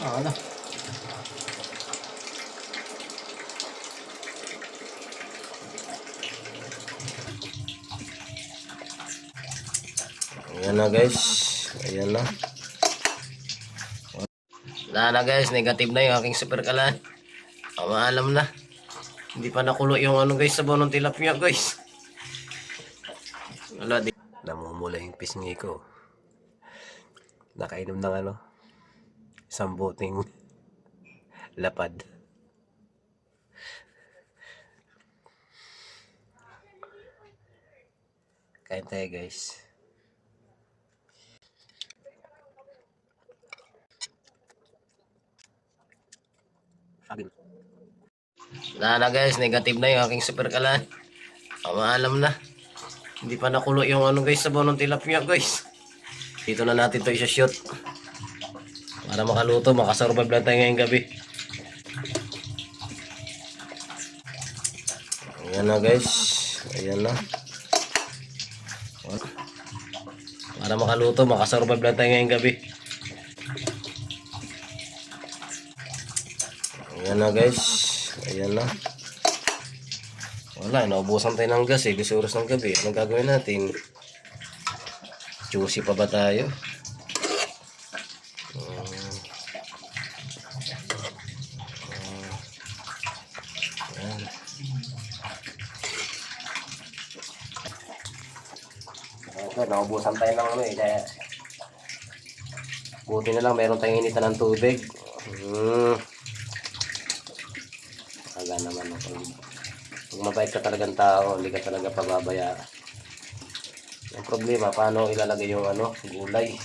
Ah, ano? Ayan na guys. Ayan na. Wala na guys, negative na yung aking super kalan. Oh, maalam na. Hindi pa nakulo yung ano guys, sabaw ng tilapia guys. Wala di. Namumula yung pisngi ko. Nakainom ng ano, isang buting lapad. Kain tayo guys. Wala na guys, negative na yung aking super kalan. Oh, maalam na. Hindi pa nakulo yung ano guys, sabaw ng tilapia guys. Dito na natin to isa-shoot. Para makaluto, makasurvive lang tayo ngayong gabi. Ayan na guys. Ayan na. Para makaluto, makasurvive lang tayo ngayong gabi. Ayan na guys. Ayan na. Wala, naubusan tayo ng gas eh. Gusto oras ng gabi. Anong gagawin natin? Juicy pa ba tayo? Um, ayan. Okay, naubusan tayo ng ano eh. Kaya, buti na lang meron tayong initan ng tubig. Hmm. Aga naman ako. Kung mabait ka talagang tao, hindi ka talaga pababayaan. Ang problema, paano ilalagay yung ano, gulay.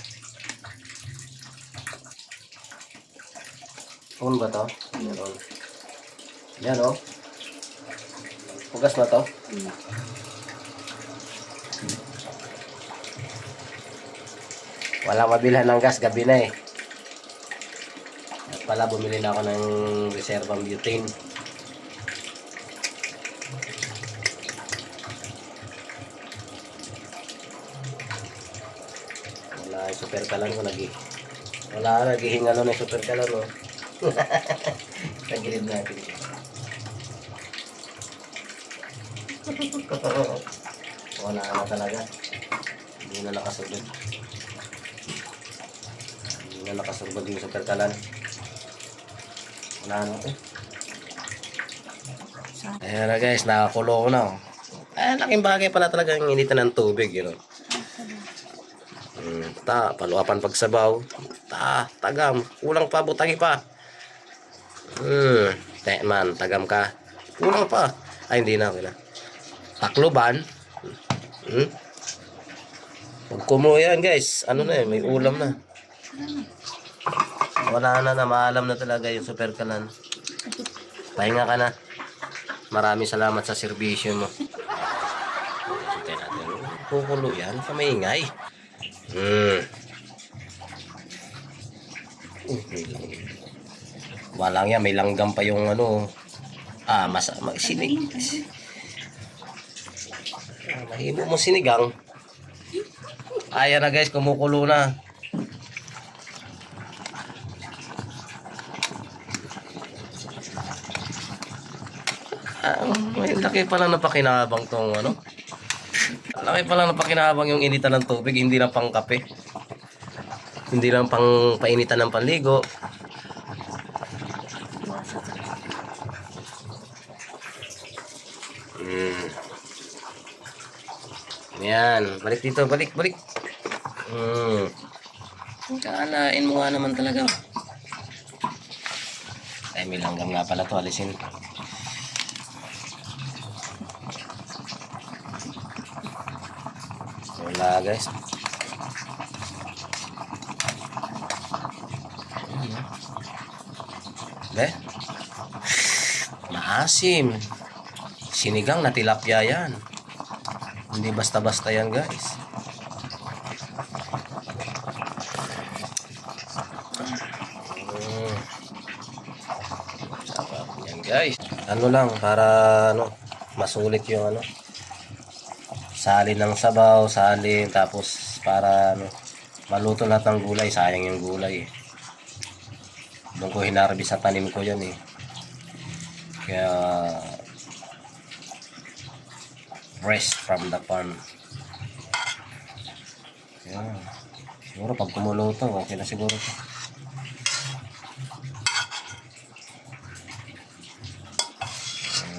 Phone ba to? Meron. Yan oh. Pugas na to? Wala mabilhan ng gas, gabi na eh. At pala bumili na ako ng reservang butane. Wala yung super kalan ko nag Wala naghihinga nun yung super kalan mo. Sa gilid natin. Wala na talaga. Hindi na nakasunod. Na nakasunod yung super kalan. Wala na to. Ayan na guys, nakakulo ko na. oh. Ay, laking bagay pala talaga ang initan ng tubig, you know. Mm, ta, paluapan pagsabaw. Ta, tagam. Kulang pa, butangi pa. Hmm, te man, tagam ka. Kulang pa. Ay, hindi na, okay na. Takloban. Hmm? Pag kumuha yan, guys, ano na eh, may ulam na. Wala na na, maalam na talaga yung super kanan. Pahinga ka na. Maraming salamat sa serbisyo mo. Hintay natin. Kukulo yan sa maingay. Hmm. Walang yan, may langgam pa yung ano. Ah, mas, mas sinig. Ah, Mahimo mo sinigang. Ayan na guys, kumukulo na. Ah, may laki pala na pakinabang tong ano. Laki pala na pakinabang yung initan ng tubig, hindi lang pang kape. Hindi lang pang painitan ng panligo. Hmm. Yan, balik dito, balik, balik. Hmm. Kalain mo nga naman talaga. Ay, may langgam nga pala to, alisin. Wala guys. Be? Maasim. Sinigang na tilapia yan. Hindi basta-basta yan guys. Mm. Sarap guys. Ano lang para ano masulit yung ano salin ng sabaw, salin, tapos para ano, maluto lahat ng gulay, sayang yung gulay eh. Doon ko hinarbi sa tanim ko yan eh. Kaya rest from the farm. Yan. Siguro pag kumuluto, okay na siguro to.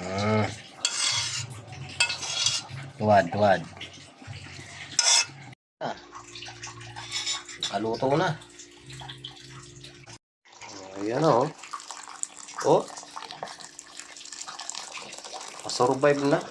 Mm. Tuwad, tuwad. Ah. Kaluto na. Ayan o. Oh. Oh. Survive na.